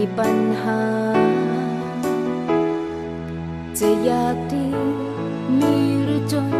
ีปัญหา จะอยากดีมีหรือจน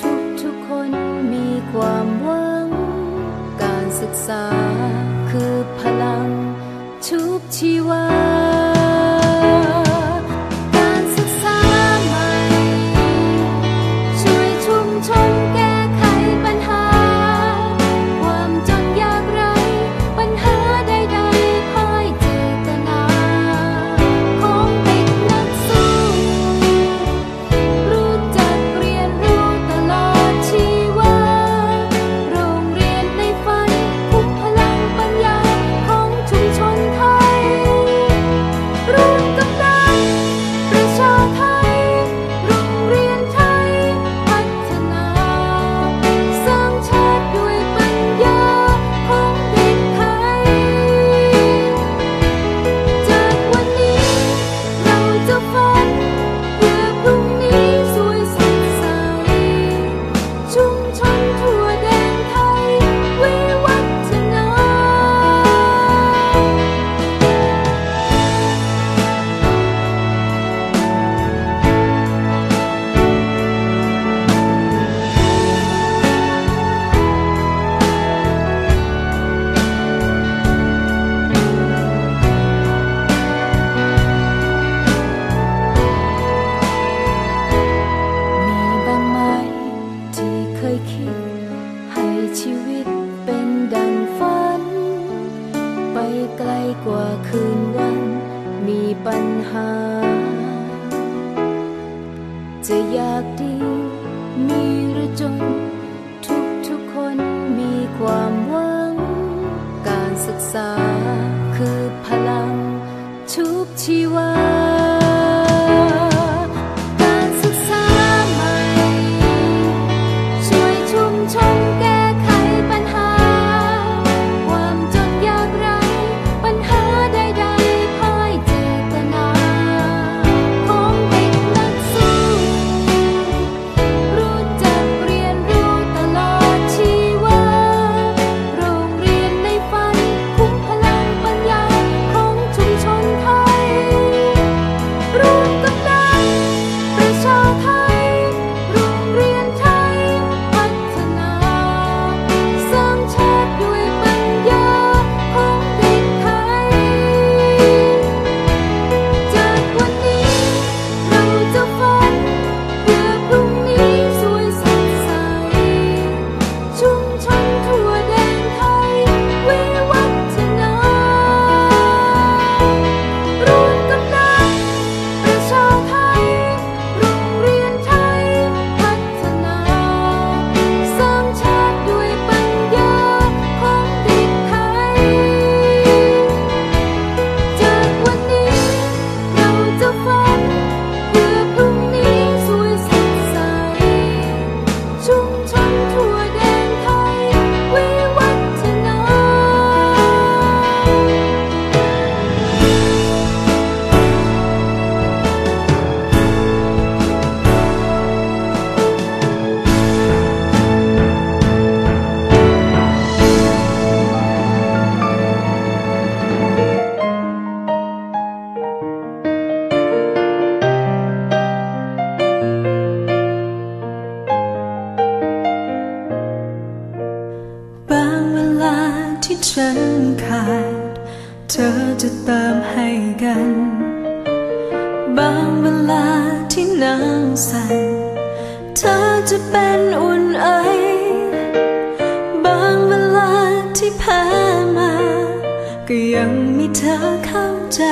ทุกทุกคนมีความหวัง การศึกษาคือพลังชุบชีวา 奔行，这雅迪 ธอจะเติมให้กัน บางเวลาที่นางสั่นเธอจะเป็นอุ่นไอบางเวลาที่แพ้มา ก็ยังมีเธอเข้าใจ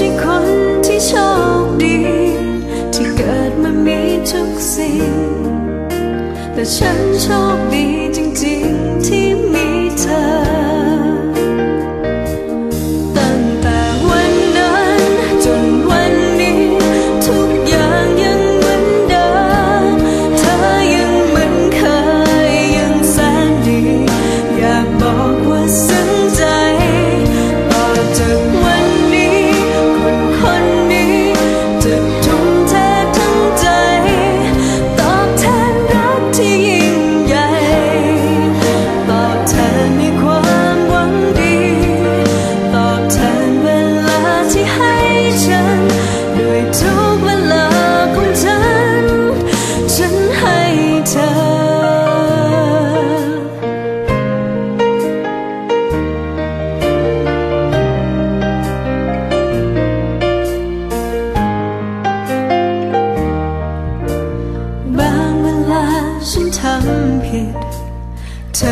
ช่คนที่โชคดี ที่เกิดมามีทุกสิ่ง แต่ฉันโชคดี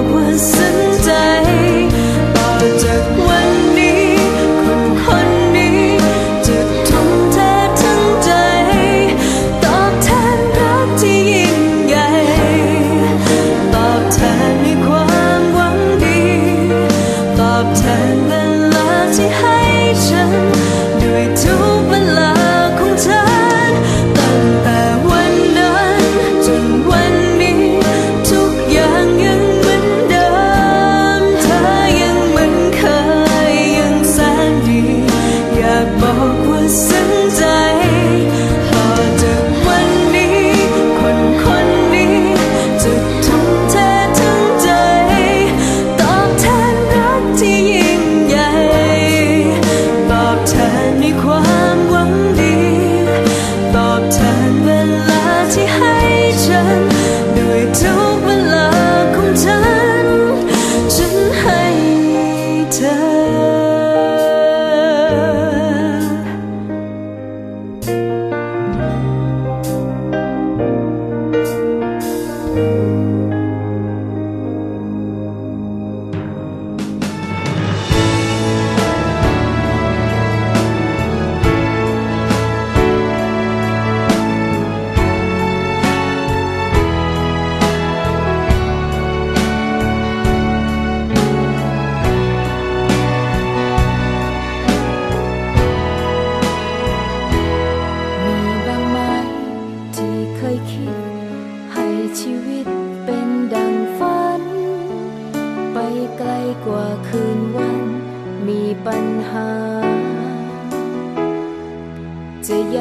was แทนในความหวังดี ตอบแทนเวลาที่ให้ฉัน ด้วยทุกเวลาของฉัน ฉันให้เธอ 奔向这一